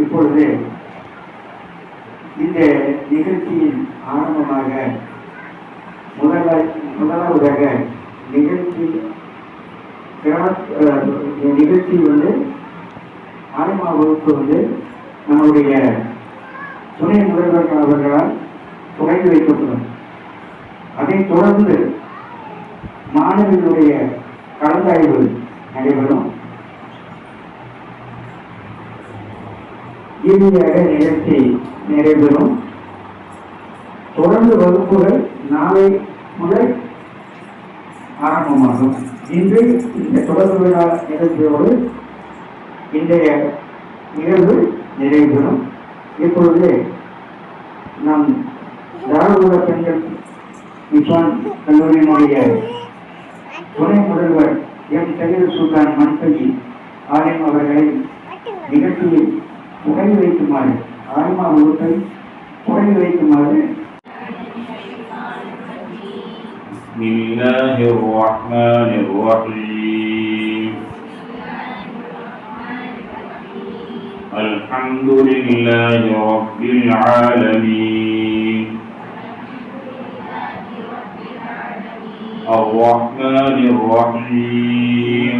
இப்பொழுது இந்த நிகழ்ச்சியின் ஆரம்பமாக முதல முதலாவதாக நிகழ்ச்சி கிராஸ் நிகழ்ச்சி வந்து ஆரம்ப வகுப்பு வந்து நம்முடைய துணை முதல்வர் அவர்களால் தொடங்கி வைக்கப்படும். அதைத் தொடர்ந்து மாணவர்களுடைய கலந்தாய்வு நடைபெறும். இறுதியாக நிகழ்ச்சி நிறைவேறும். தொடர்ந்து வகுப்புகள் நாளை முதல் ஆரம்பமாகும். இன்று இந்த தொடர்பு விழா நிகழ்ச்சியோடு இன்றைய நிகழ்வு நிறைவேறும். இப்பொழுது நம் தாராள பெண்கள் நிஷான் கல்லூரியினுடைய துணை முதல்வர் எம். சகிர் சுல்தான் மன்சகி ஆலயம் அவர்களை நிகழ்ச்சியில் தொடங்கி வைக்குமாறு ஆய்மா வகுப்பை தொடங்கி வைக்குமாறு بسم الله الرحمن الرحيم الحمد لله رب العالمين الرحمن الرحيم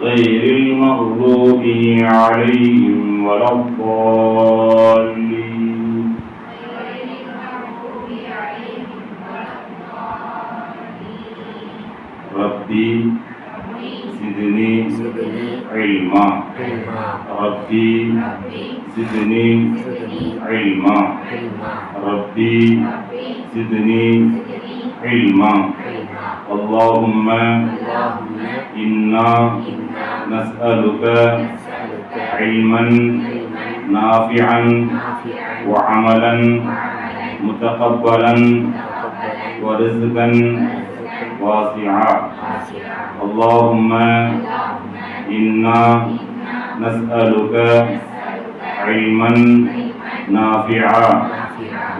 غير المغضوب عليهم ولا الضالين. ربي زدني علما. ربي زدني علما. ربي زدني علما. اللهم إنا نسألك علما نافعا وعملا متقبلا ورزقا واسعا. اللهم إنا نسألك علما نافعا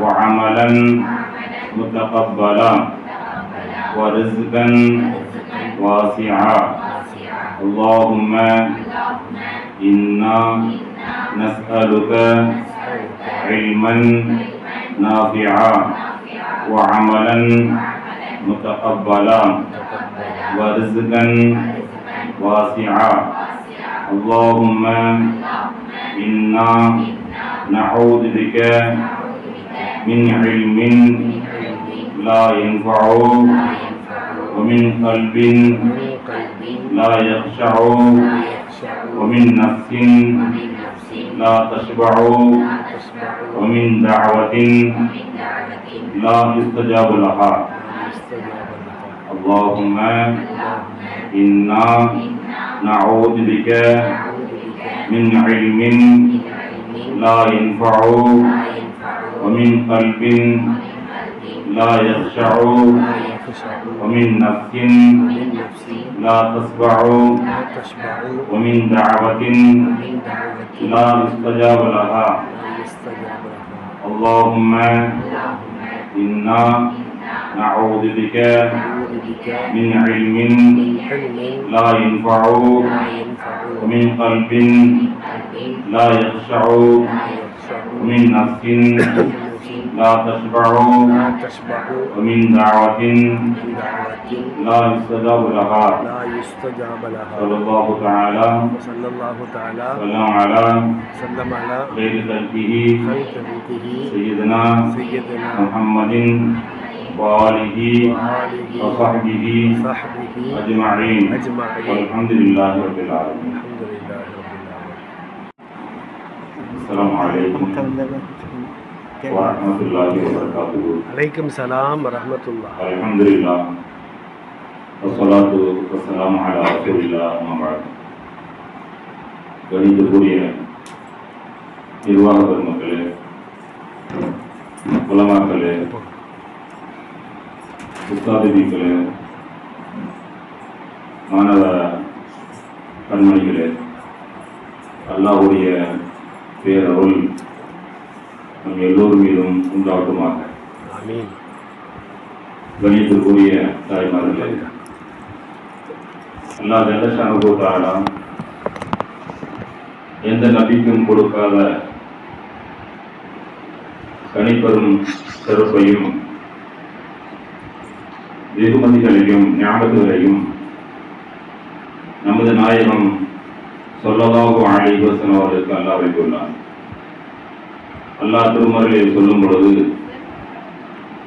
وعملا متقبلا ورزقا واسعا. اللهم إنا نسألك علما نافعا وعملا متقبلا ورزقا واسعا. اللهم إنا نعوذ بك من علم لا ينفع ومن قلب لا يخشع ومن نفس لا تشبع ومن دعوة لا يستجاب لها. اللهم إنا نعوذ بك من علم لا ينفع ومن قلب لا يخشع ومن نفس لا تسبع. ومن دعوة لا يستجاب لها. اللهم إنا نعوذ بك من علم لا ينفع. ومن قلب لا يخشع. ومن نفس لا تشبعوا ومن دعوة لا يستجاب لها. صلى الله تعالى. وسلم على خير خلقه. سيدنا محمد وآله وصحبه أجمعين. والحمد رب العالمين. السلام عليكم. வரமத்துல்லாஹி வபரகாத்துஹு அலைக்கும் சலாம் வரஹ்மத்துல்லாஹ் அல்ஹம்துலில்லாஹ் வஸ்ஸலாத்து வஸ்ஸலாமு அலா ரசூலில்லாஹ் அம்மா பஅத் கணிதக்குரிய நிர்வாக பெருமக்களே உலமாக்களே உஸ்தாதிபிகளே மாணவ கண்மணிகளே அல்லாஹ்வுடைய பேரருள் நம் எல்லோர் மீதும் உண்டாகட்டுமாக ஆமீன். கணித்திற்குரிய தாய்மார்களே அல்லாஹ் ஜல்லஷானுபூத்தாலா எந்த நபிக்கும் கொடுக்காத கணிப்பெரும் சிறப்பையும் வெகுமதிகளையும் ஞாபகங்களையும் நமது நாயகம் சொல்லலாக ஆழி வசனம் அவர்களுக்கு அல்லாஹ் வைத்துள்ளார் அல்லா திருமறையை சொல்லும் பொழுது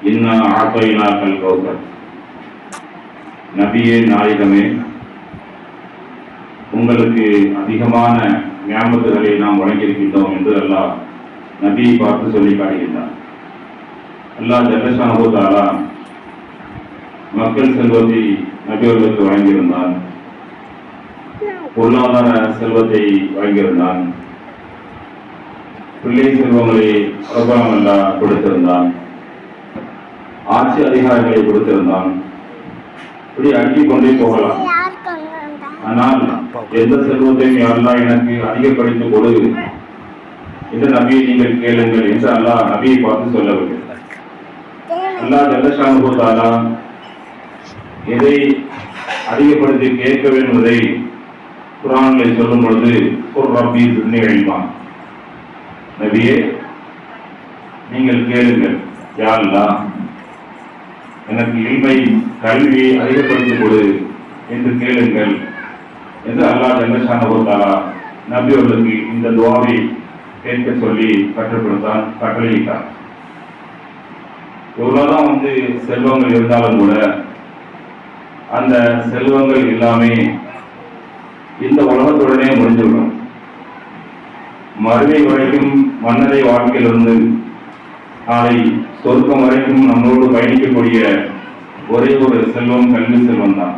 இன்னா ஆப்பைனா கல் நபியே நாயகமே உங்களுக்கு அதிகமான ஞாபகங்களை நாம் வழங்கியிருக்கின்றோம் என்று அல்லாஹ் நபியை பார்த்து சொல்லி காட்டுகின்றார் அல்லாஹ் ஜல்லஷானுபூத்தாலா மக்கள் செல்வத்தை நபியவர்களுக்கு வழங்கியிருந்தான். பொருளாதார செல்வத்தை வழங்கியிருந்தான். பிள்ளை செல்வங்களை பிரபலம் அல்லா கொடுத்திருந்தான். ஆட்சி அதிகாரங்களை கொடுத்திருந்தான். இப்படி அடுக்கிக் கொண்டே போகலாம். ஆனால் எந்த செல்வத்தையும் அல்லா எனக்கு அதிகப்படுத்தி கொடு இந்த நபியை நீங்கள் கேளுங்கள் என்று அல்லாஹ் நபியை பார்த்து சொல்லவில்லை. அல்லாஹ் ஜல்லஷானு தாலா எதை அதிகப்படுத்தி கேட்க வேண்டும் என்பதை குரானில் சொல்லும் பொழுது ஒரு ரப்பி சின்னி நபியே நீங்கள் கேளுங்கள். யா எனக்கு இல்மை கல்வியை அதிகப்படுத்திக் கொடு என்று கேளுங்கள் என்று அல்லாஹ் ஜல்லஷானபுத்தாலா நபியவர்களுக்கு இந்த துவாவை கேட்க சொல்லி கற்றுக் கொடுத்தான் கட்டளையிட்டான். எவ்வளவுதான் வந்து செல்வங்கள் இருந்தாலும் கூட அந்த செல்வங்கள் எல்லாமே இந்த உலகத்துடனே முடிஞ்சுவிடும் மருதை வரைக்கும் மன்னரை வாழ்க்கையிலிருந்து நாளை சொர்க்கம் வரைக்கும் நம்மளோடு பயணிக்கக்கூடிய ஒரே ஒரு செல்வம் கல்வி செல்வம் தான்.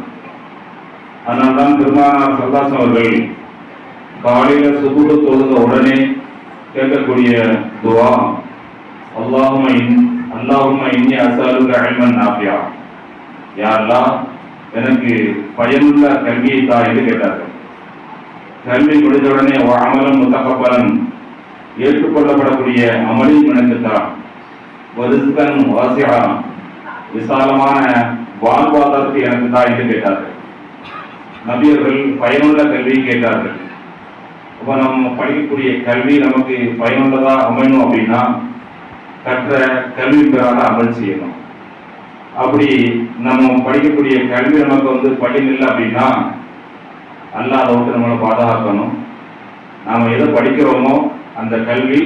அதனால்தான் பெருமானார் சல்லாசம் அவர்கள் காலையில சுகுடு தொழுத உடனே கேட்கக்கூடிய துவா அல்லாஹும இன் அல்லாஹும இன்னி அசாலுக அல்மன் நாபியா. யாரெல்லாம் எனக்கு பயனுள்ள கல்வியை தான் என்று கேட்டார்கள். கல்வி முடிந்தவுடனே அமலம் முத்தகப்பலன் ஏற்றுக்கொள்ளப்படக்கூடிய அமலின் எனக்கு தான் வரிஸ்கன் விசாலமான வாழ்வாதாரத்தை எனக்கு தான் என்று கேட்டார்கள். நபியர்கள் பயனுள்ள கல்வியை கேட்டார்கள். இப்போ நம்ம படிக்கக்கூடிய கல்வி நமக்கு பயனுள்ளதா அமையணும் அப்படின்னா கற்ற கல்வி பெறாத அமல் செய்யணும். அப்படி நம்ம படிக்கக்கூடிய கல்வி நமக்கு வந்து படிக்கல இல்லை அப்படின்னா அல்லாஹ் அதை நம்மளை பாதுகாக்கணும். நாம் எதை படிக்கிறோமோ அந்த கல்வி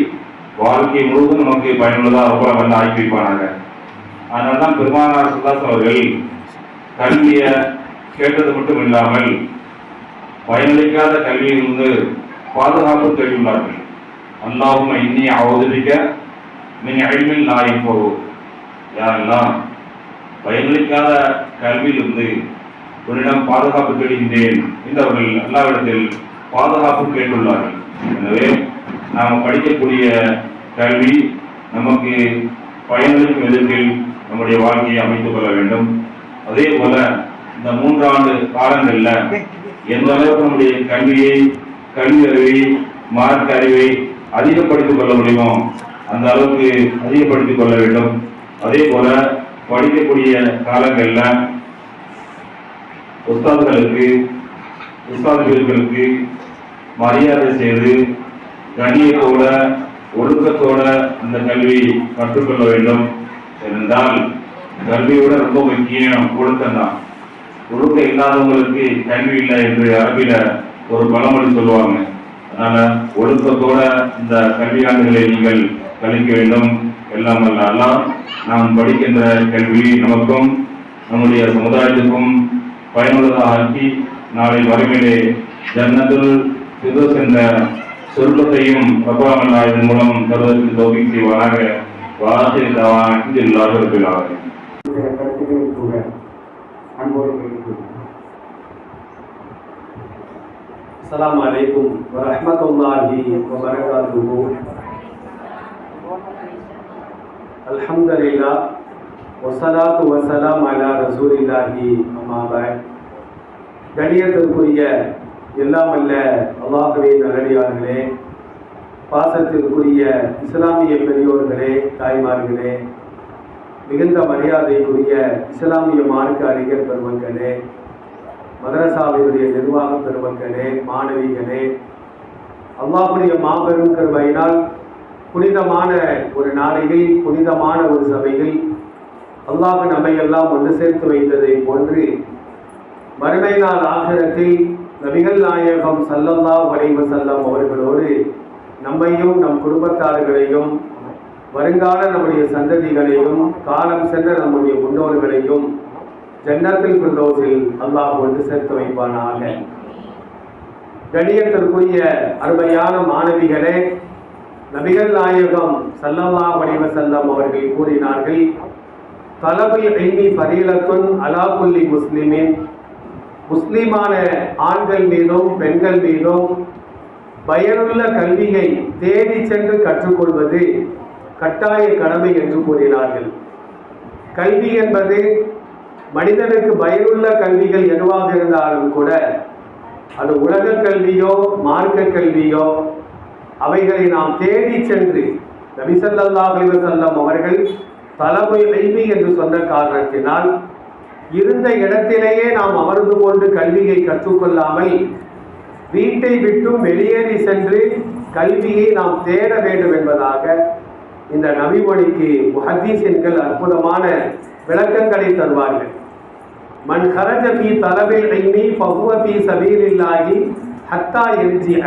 வாழ்க்கை முழுவதும் நமக்கு பயனுள்ளதாக ரொம்ப வந்து ஆக்கி வைப்பானாங்க. அதனால தான் பெருமானார் சுல்லாஸ் அவர்கள் கல்வியை கேட்டது மட்டும் இல்லாமல் பயனளிக்காத கல்வியிலிருந்து பாதுகாப்பு தேடியுள்ளார்கள் அல்லாவும் இன்னி அவதரிக்க மின் அழிமையில் நாய் போகும் யாரெல்லாம் பயனளிக்காத கல்வியிலிருந்து உன்னிடம் பாதுகாப்பு கேட்கின்றேன் என்று அவர்கள் அல்லாவிடத்தில் பாதுகாப்பு கேட்டுள்ளார்கள். எனவே நாம் படிக்கக்கூடிய கல்வி நமக்கு பயனளிக்கும் விதத்தில் நம்முடைய வாழ்க்கையை அமைத்துக் கொள்ள வேண்டும். அதே போல இந்த மூன்றாண்டு காலங்களில் எந்த அளவுக்கு நம்முடைய கல்வியை கல்வி அறிவை மார்க் அறிவை அதிகப்படுத்திக் கொள்ள முடியுமோ அந்த அளவுக்கு அதிகப்படுத்திக் கொள்ள வேண்டும். அதே போல படிக்கக்கூடிய காலங்களில் உஸ்தாதுகளுக்கு உஸ்தாதுகளுக்கு மரியாதை செய்து கணியத்தோட ஒழுக்கத்தோட அந்த கல்வி கற்றுக்கொள்ள வேண்டும் இருந்தால் கல்வியோட ரொம்ப முக்கியம் ஒழுக்கம் தான். ஒழுக்கம் இல்லாதவங்களுக்கு கல்வி இல்லை என்று அரபில ஒரு பழமொழி சொல்லுவாங்க. அதனால ஒழுக்கத்தோட இந்த கல்வியாண்டுகளை நீங்கள் கழிக்க வேண்டும். எல்லாம் அல்ல நாம் படிக்கின்ற கல்வி நமக்கும் நம்முடைய சமுதாயத்துக்கும் பயனுள்ளதாக ஆக்கி நாளை வறுமையிலே ஜன்னத்துல் ஃபிர்தௌஸ் என்ற சொர்க்கத்தையும் ரப்பாமல்லா இதன் மூலம் தருவதற்கு தோல்வி செய்வாராக வாசில் தவான் அஹ்மதுல்லாஹி ரப்பில் ஆலமீன் இந்த கருத்துக்களை கூட ஒசலாத்து வசலாம் அலா ரசூலில்லாஹி அம்மாவை கணியத்திற்குரிய எல்லாம் அல்ல அல்லாஹுவே நல்லடியார்களே பாசத்திற்குரிய இஸ்லாமிய பெரியோர்களே தாய்மார்களே மிகுந்த மரியாதைக்குரிய இஸ்லாமிய மார்க்க அறிஞர் பெருமக்களே மதரசாவினுடைய நிர்வாக பெருமக்களே மாணவிகளே அல்லாஹுடைய மாபெரும் கருவையினால் புனிதமான ஒரு நாளையில் புனிதமான ஒரு சபையில் அல்லாஹ் நம்மை எல்லாம் ஒன்று சேர்த்து வைத்ததை போன்று மறுமை நாள் ஆகிரத்தில் நபிகள் நாயகம் சல்லல்லா வலைவ செல்லம் அவர்களோடு நம்மையும் நம் குடும்பத்தார்களையும் வருங்கால நம்முடைய சந்ததிகளையும் காலம் சென்ற நம்முடைய முன்னோர்களையும் ஜன்னத்தில் குண்டோசில் அல்லாஹ் ஒன்று சேர்த்து வைப்பானாக. கணியத்திற்குரிய அருமையான மாணவிகளே நபிகள் நாயகம் சல்லல்லா வடிவ செல்லம் அவர்கள் கூறினார்கள் தலபில் ஐமி பரீலத்துன் அலாபுல்லி முஸ்லிமின். முஸ்லீமான ஆண்கள் மீதும் பெண்கள் மீதும் பயனுள்ள கல்வியை தேடி சென்று கற்றுக்கொள்வது கட்டாய கடமை என்று கூறினார்கள். கல்வி என்பது மனிதனுக்கு பயனுள்ள கல்விகள் எதுவாக இருந்தாலும் கூட அது உலக கல்வியோ மார்க்க கல்வியோ அவைகளை நாம் தேடி சென்று நபிசல்லாஹ் செல்லம் அவர்கள் தலைமை கல்வி என்று சொன்ன காரணத்தினால் இருந்த இடத்திலேயே நாம் அமர்ந்து கொண்டு கல்வியை கற்றுக்கொள்ளாமல் வீட்டை விட்டும் வெளியேறி சென்று கல்வியை நாம் தேட வேண்டும் என்பதாக இந்த நபிமொழிக்கு முஹத்தீசின்கள் அற்புதமான விளக்கங்களை தருவார்கள். மண் ஹரஜ பி தலபில் ஐமி பகுவ பி சபீலில்லாகி ஹத்தா யர்ஜிஅ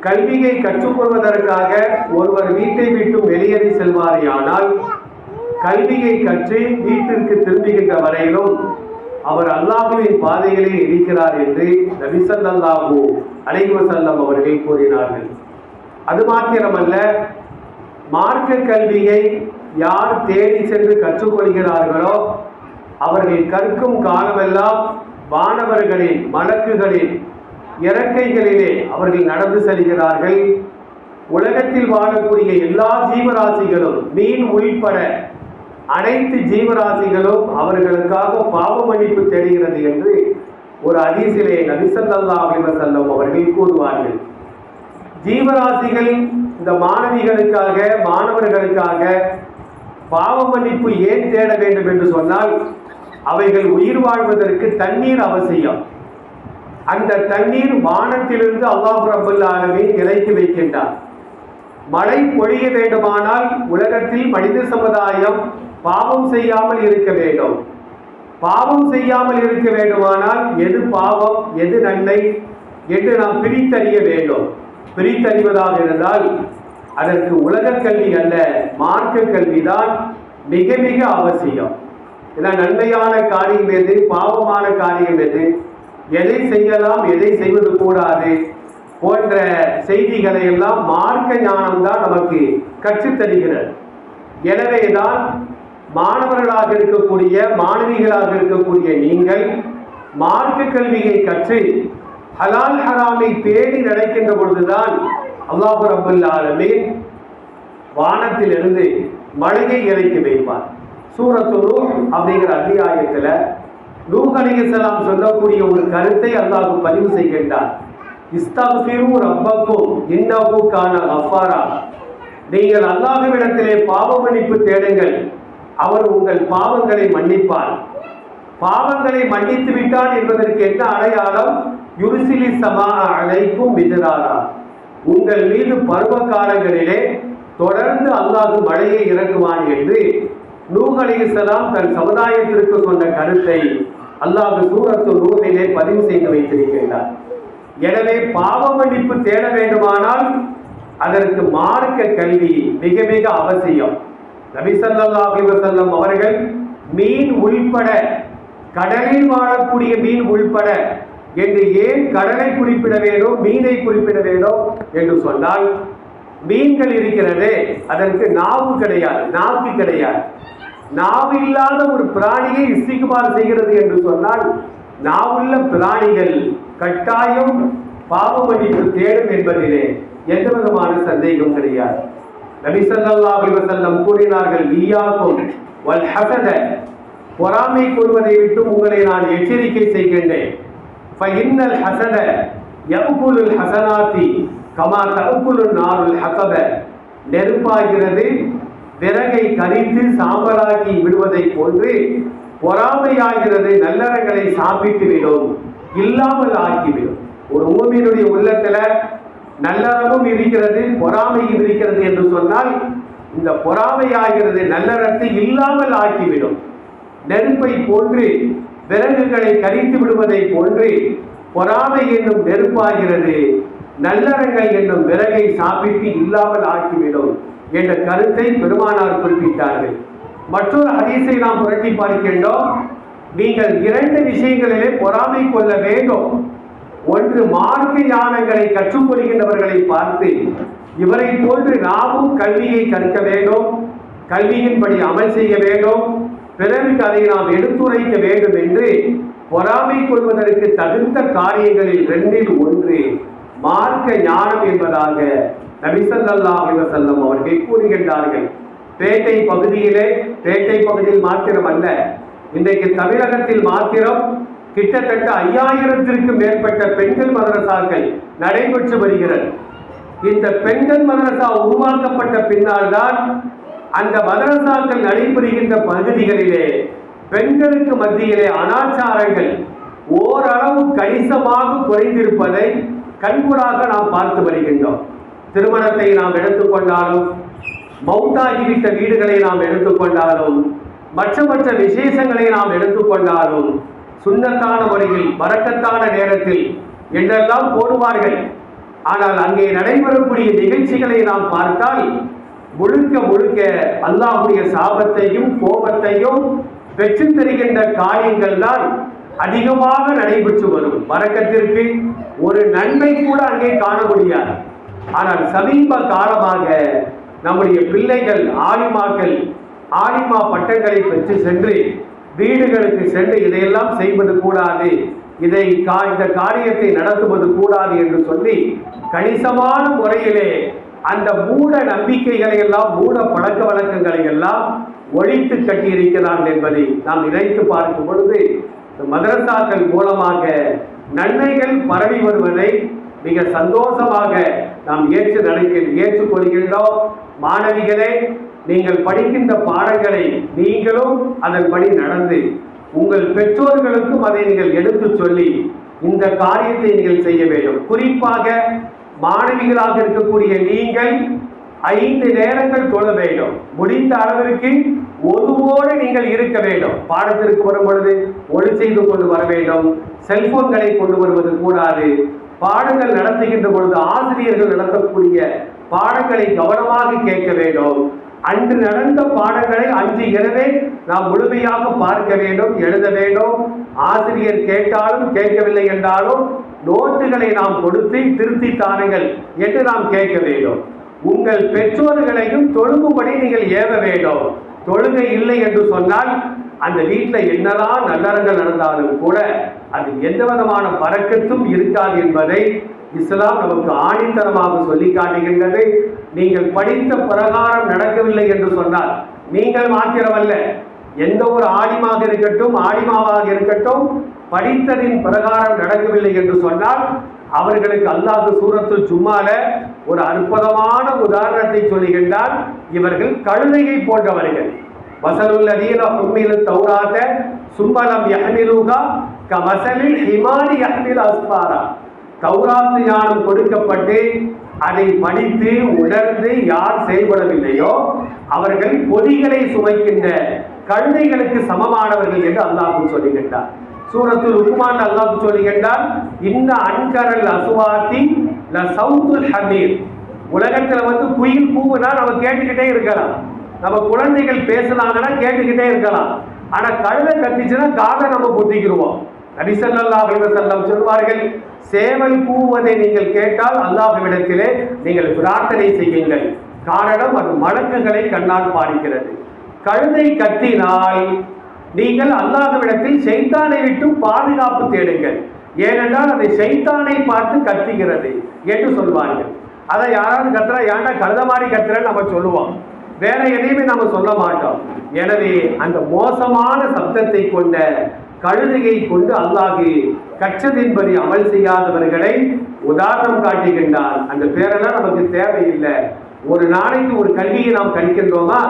கல்வியை கற்றுக்கொள்வதற்காக ஒருவர் வீட்டை விட்டு வெளியேறி செல்வாரேயானால் கல்வியை கற்று வீட்டிற்கு திரும்புகின்ற வரையிலும் அவர் அல்லாஹுவின் பாதைகளே இருக்கிறார் என்று நபிசல்லாஹூ அலைவசல்லம் அவர்கள் கூறினார்கள். அது மாத்திரமல்ல மார்க்க கல்வியை யார் தேடி சென்று கற்றுக்கொள்கிறார்களோ அவர்கள் கற்கும் காலமெல்லாம் வானவர்களின் மலக்குகளின் இறக்கைகளிலே அவர்கள் நடந்து செல்கிறார்கள். உலகத்தில் வாழக்கூடிய எல்லா ஜீவராசிகளும் மீன் உள்பட அனைத்து ஜீவராசிகளும் அவர்களுக்காக பாவ மன்னிப்பு தேடுகிறது என்று ஒரு அதிசிலே நபிசல்லா அலிவசல்லம் அவர்கள் கூறுவார்கள். ஜீவராசிகள் இந்த மாணவிகளுக்காக மாணவர்களுக்காக பாவ மன்னிப்பு ஏன் தேட வேண்டும் என்று சொன்னால் அவைகள் உயிர் வாழ்வதற்கு தண்ணீர் அவசியம். அந்த தண்ணீர் வானத்திலிருந்து அல்லாஹ் ரபுல் இறக்கி வைக்கின்றார். மழை பொழிய வேண்டுமானால் உலகத்தில் மனித சமுதாயம் பாவம் செய்யாமல் இருக்க வேண்டும். பாவம் செய்யாமல் இருக்க வேண்டுமானால் எது பாவம் எது நன்மை என்று நாம் பிரித்தறிய வேண்டும். பிரித்தறிவதாக இருந்தால் அதற்கு உலக கல்வி அல்ல மார்க்க கல்விதான் மிக மிக அவசியம். ஏன்னா நன்மையான காரியம் எது பாவமான காரியம் எது? எதை செய்யலாம் எதை செய்வது கூடாது? போன்ற செய்திகளை எல்லாம் மார்க்க ஞானம் தான் நமக்கு கற்றுத்தருகிறது. எனவேதான் மாணவர்களாக இருக்கக்கூடிய மாணவிகளாக இருக்கக்கூடிய நீங்கள் மார்க்க கல்வியை கற்று ஹலால் ஹராமை தேடி நடக்கின்ற பொழுதுதான் அல்லாஹு ரபுல் ஆலமீன் வானத்திலிருந்து மழையை இறக்கி வைப்பார். சூரத்து அப்படிங்கிற அத்தியாயத்தில் நூஹ் அலைஹிஸ்ஸலாம் சொல்லக்கூடிய ஒரு கருத்தை அல்லாஹு பதிவு செய்கின்றார் இஸ்தக்ஃபிரு ரப்பக்கும் இன்னஹு கான கஃபாரா. நீங்கள் அல்லாஹ்விடத்திலே பாவ மன்னிப்பு தேடுங்கள். அவர் உங்கள் பாவங்களை மன்னிப்பார். பாவங்களை மன்னித்து விட்டார் என்பதற்கு என்ன அடையாளம்? யுருசிலி சமா அழைக்கும் மிதராரா உங்கள் மீது பருவ காலங்களிலே தொடர்ந்து அல்லாஹ் மழையை இறக்குவான் என்று நூஹ் அலைஹிஸ்ஸலாம் தன் சமுதாயத்திற்கு சொன்ன கருத்தை அல்லாஹ் சூரத்து நூலிலே பதிவு செய்து வைத்திருக்கின்றார். எனவே பாவ மன்னிப்பு தேட வேண்டுமானால் அதற்கு மார்க்க கல்வி மிக மிக அவசியம். நபி ஸல்லல்லாஹு அவர்கள் மீன் உள்பட கடலில் வாழக்கூடிய மீன் உள்பட என்று ஏன் கடலை குறிப்பிட வேண்டும் மீனை குறிப்பிட வேண்டும் என்று சொன்னால் மீன்கள் இருக்கிறதே அதற்கு நாவு கிடையாது நாக்கு கிடையாது. நாவு இல்லாத ஒரு பிராணியை இஸ்திகுமார் செய்கிறது என்று சொன்னால் நாவுள்ள பிராணிகள் கட்டாயம் பாவ மன்னிப்பு தேடும் என்பதிலே எந்த விதமான சந்தேகம் கிடையாது. நபி சல்லா அலிவசல்லம் கூறினார்கள் ஈயாக்கும் வல் ஹசத பொறாமை கூறுவதை விட்டு உங்களை நான் எச்சரிக்கை செய்கின்றேன். ஃபைன்னல் ஹசத யவுக்குலுல் ஹசனாத்தி கமா தவுக்குலு நாருல் ஹசத நெருப்பாகிறது விறகை கரித்து சாம்பலாக்கி விடுவதை போன்று பொறாமையாகிறது நல்லறங்களை சாப்பிட்டு விடும். இல்லாமல் ஆக்கிவிடும் ஒரு ஓமியனுடைய உள்ளத்துல நல்லறமும் இருக்கிறது பொறாமையும் இருக்கிறது என்று சொன்னால் இந்த பொறாமை ஆகிறது நல்லறத்தை இல்லாமல் ஆக்கிவிடும் நெருப்பை போன்று விலங்குகளை கரித்து விடுவதை போன்று பொறாமை என்னும் நெருப்பாகிறது நல்லறங்கள் என்னும் விறகை சாப்பிட்டு இல்லாமல் ஆக்கிவிடும் என்ற கருத்தை பெருமானார் குறிப்பிட்டார்கள். மற்றொரு ஹதீஸை நாம் புரட்டி பார்க்கின்றோம். நீங்கள் இரண்டு விஷயங்களிலே பொறாமை கொள்ள வேண்டும். ஒன்று மார்க்க ஞானங்களை கற்றுக்கொள்கின்றவர்களை பார்த்து இவரை போன்று நாமும் கல்வியை கற்க வேண்டும் கல்வியின்படி அமல் செய்ய வேண்டும் பிறருக்கு அதை நாம் எடுத்துரைக்க வேண்டும் என்று பொறாமை கொள்வதற்கு தகுந்த காரியங்களில் ரெண்டில் ஒன்று மார்க்க ஞானம் என்பதாக நபிசல்லா செல்லம் அவர்கள் கூறுகின்றார்கள். பேட்டை பகுதியிலே பேட்டை பகுதியில் மாத்திரமல்ல இன்றைக்கு தமிழகத்தில் மாத்திரம் கிட்டத்தட்ட ஐயாயிரத்திற்கும் மேற்பட்ட பெண்கள் மதரசாக்கள் நடைபெற்று வருகிறது. இந்த பெண்கள் மதரசா உருவாக்கப்பட்ட பின்னால் தான் அந்த மதரசாக்கள் நடைபெறுகின்ற பகுதிகளிலே பெண்களுக்கு மத்தியிலே அனாச்சாரங்கள் ஓரளவு கணிசமாக குறைந்திருப்பதை கண்கூடாக நாம் பார்த்து வருகின்றோம். திருமணத்தை நாம் எடுத்துக்கொண்டாலும் மௌத்தாகிவிட்ட வீடுகளை நாம் எடுத்துக்கொண்டாலும் மற்ற மற்ற விசேஷங்களை நாம் எடுத்துக்கொண்டாலும் சுண்ணத்தான முறையில் வரக்கத்தான நேரத்தில் என்றெல்லாம் போடுவார்கள். ஆனால் அங்கே நடைபெறக்கூடிய நிகழ்ச்சிகளை நாம் பார்த்தால் முழுக்க முழுக்க அல்லாஹுடைய சாபத்தையும் கோபத்தையும் பெற்று தருகின்ற காரியங்கள் தான் அதிகமாக நடைபெற்று வரும். வரக்கத்திற்கு ஒரு நன்மை கூட அங்கே காண முடியாது. ஆனால் சமீப காலமாக நம்முடைய பிள்ளைகள் ஆலிமாக்கள் ஆலிமா பட்டங்களை பெற்று சென்று வீடுகளுக்கு சென்று இதையெல்லாம் செய்வது கூடாது. இதை கா இந்த காரியத்தை நடத்துவது கூடாது என்று சொல்லி கணிசமான முறையிலே அந்த மூட நம்பிக்கைகளை எல்லாம் மூட பழக்க வழக்கங்களை எல்லாம் ஒழித்து கட்டியிருக்கிறார்கள் என்பதை நாம் நினைத்து பார்க்கும் பொழுது மதரசாக்கள் மூலமாக நன்மைகள் பரவி வருவதை மிக சந்தோஷமாக நாம் ஏற்று நடக்க ஏற்றுக்கொள்கின்றோம். மாணவிகளே நீங்கள் படிக்கின்ற பாடங்களை நீங்களும் அதன்படி நடந்து உங்கள் பெற்றோர்களுக்கும் அதை நீங்கள் எடுத்துச் சொல்லி இந்த காரியத்தை நீங்கள் செய்ய வேண்டும். குறிப்பாக மாணவிகளாக இருக்கக்கூடிய நீங்கள் ஐந்து நேரங்கள் தொழ வேண்டும். முடிந்த அளவிற்கு ஒருவோடு நீங்கள் இருக்க வேண்டும். பாடத்திற்கு வரும் பொழுது ஒளி செய்து கொண்டு வர வேண்டும். செல்போன்களை கொண்டு வருவது கூடாது. பாடங்கள் நடத்துகின்ற பொழுது ஆசிரியர்கள் நடத்தக்கூடிய பாடங்களை கவனமாக கேட்க வேண்டும். அன்று நடந்த பாடங்களை அன்று இரவே நாம் முழுமையாக பார்க்க வேண்டும் எழுத வேண்டும். ஆசிரியர் கேட்டாலும் கேட்கவில்லை என்றாலும் நோட்டுகளை நாம் கொடுத்து திருத்தி தாருங்கள் என்று நாம் கேட்க வேண்டும். உங்கள் பெற்றோர்களையும் தொழுகும்படி நீங்கள் ஏவ வேண்டும். தொழுகை இல்லை என்று சொன்னால் அந்த வீட்டில் என்னதான் நல்லறங்கள் நடந்தாலும் கூட அது எந்த விதமான பறக்கத்தும் இருக்காது என்பதை இஸ்லாம் நமக்கு ஆணித்தரமாக சொல்லி காட்டுகின்றது. நீங்கள் படித்த பிரகாரம் நடக்கவில்லை என்று சொன்னால் நீங்கள் மாத்திரமல்ல எந்த ஒரு ஆடிமாக இருக்கட்டும் ஆடிமாவாக இருக்கட்டும் படித்ததின் பிரகாரம் நடக்கவில்லை என்று சொன்னால் அவர்களுக்கு அல்லாஹ் சூரத்துல் சும்மால ஒரு அற்புதமான உதாரணத்தை சொல்லுகின்றால் இவர்கள் கழுதையை போன்றவர்கள். வசலுல்லதீன உம்மிலு தௌராத சும்மலம் யஹ்மிலுகா கமசலில் ஹிமானி யஹ்மில் அஸ்பாரா தௌராத்து ஞானம் கொடுக்கப்பட்டு அதை படித்து உணர்ந்து யார் செயல்படவில்லையோ அவர்கள் பொதிகளை சுமைக்கின்ற கழுதைகளுக்கு சமமானவர்கள் என்று அல்லாஹ் சொல்லுகின்றார். சூரத்து உக்குமான் அல்லாஹ் சொல்லுகின்றார் இந்த அன்கரல் அசுவாத்தி ல சவுத்துல் ஹமீர். உலகத்தில் வந்து குயில் பூவுனா நம்ம கேட்டுக்கிட்டே இருக்கலாம். நம்ம குழந்தைகள் பேசுனாங்கன்னா கேட்டுக்கிட்டே இருக்கலாம். ஆனா கழுத கத்திச்சுன்னா காதை நம்ம பொத்திக்கிடுவோம் நபிசல்லா செல்லம் சொல்வார்கள் சேவல் கூவதை நீங்கள் கேட்டால் அல்லாஹ்விடத்திலே நீங்கள் பிரார்த்தனை செய்யுங்கள். காரணம் அது மலக்குகளை கண்ணால் பாதிக்கிறது. கழுதை கத்தினால் நீங்கள் அல்லாஹ்விடத்தில் செய்தானை விட்டு பாதுகாப்பு தேடுங்கள். ஏனென்றால் அதை சைத்தானை பார்த்து கத்துகிறது என்று சொல்வார்கள். அதை யாராவது கத்துறா ஏன்டா கழுத மாதிரி கத்துறன்னு நம்ம சொல்லுவோம். வேற எதையுமே நம்ம சொல்ல மாட்டோம். எனவே அந்த மோசமான சப்தத்தை கொண்ட கழுதையை கொண்டு அல்லாஹு கச்சதின்படி அமல் செய்யாதவர்களை உதாரணம் காட்டுகின்றார் அந்த பேரெல்லாம் நமக்கு தேவையில்லை. ஒரு நாளைக்கு ஒரு கல்வியை நாம் கற்கின்றோமா?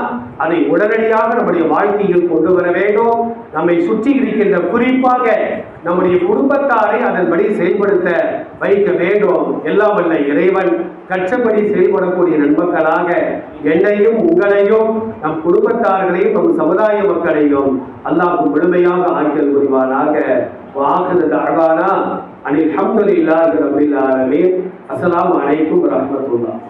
அதை உடனடியாக நம்முடைய வாழ்க்கையில் கொண்டு வர வேண்டும். நம்மை சுற்றி இருக்கின்ற குறிப்பாக நம்முடைய குடும்பத்தாரை அதன்படி செயல்படுத்த வைக்க வேண்டும். எல்லாம் வல்ல இறைவன். கற்றபடி செயல்படக்கூடிய நண்பர்களாக என்னையும் உங்களையும் நம் குடும்பத்தார்களையும் நம் சமுதாய மக்களையும் அல்லாஹ் முழுமையாக ஆக்கல் புரிவானாக. வாகன தாழ்வானா அனில் ஹம்துலில்லாஹி ரபில் ஆலமீன். அஸ்ஸலாமு அனைக்கும் வரஹ்மத்துல்லாஹ்.